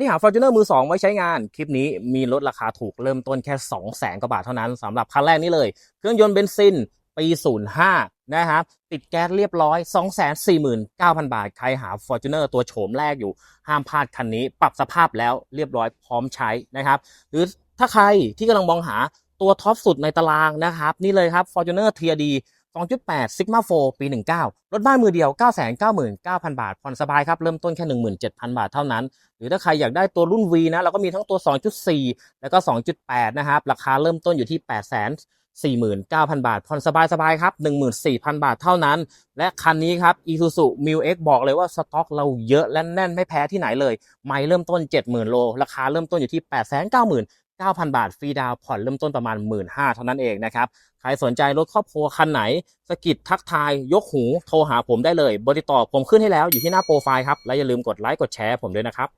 ที่หา Fortuner มือ 2 ไว้ใช้งาน คลิปนี้มีลดราคาถูกเริ่มต้นแค่ 2 0 0แสนกว่าบาทเท่านั้นสำหรับคันแรกนี้เลย เครื่องยนต์เบนซินปี 05 นะครับ ติดแก๊สเรียบร้อย 249,000 บาท ใครหา Fortuner ตัวโฉมแรกอยู่ ห้ามพลาดคันนี้ ปรับสภาพแล้วเรียบร้อยพร้อมใช้นะครับ หรือถ้าใครที่กำลังมองหาตัวท็อปสุดในตารางนะครับ นี่เลยครับ Fortuner TRD 2.8 Sigma 4 ปี 19 รถบ้านมือเดียว 999,000 บาท ผ่อนสบายครับ เริ่มต้นแค่ 17,000 บาทเท่านั้น หรือถ้าใครอยากได้ตัวรุ่น V นะ เราก็มีทั้งตัว 2.4 แล้วก็ 2.8 นะครับ ราคาเริ่มต้นอยู่ที่849,000 บาท ผ่อนสบายสบายๆครับ 14,000 บาทเท่านั้น และคันนี้ครับ Isuzu m i l X บอกเลยว่าสต็อกเราเยอะและแน่นไม่แพ้ที่ไหนเลย ไม่เริ่มต้น 70,000 โล ราคาเริ่มต้นอยู่ที่ 8 9 9 0 9,000 บาทฟรีดาวผ่อนเริ่มต้นประมาณ 15,000เท่านั้นเองนะครับ ใครสนใจรถครอบครัวคันไหนสกิดทักทาย ยกหูโทรหาผมได้เลยเบอร์ติดต่อผมขึ้นให้แล้วอยู่ที่หน้าโปรไฟล์ครับ และอย่าลืมกดไลค์กดแชร์ผมด้วยนะครับ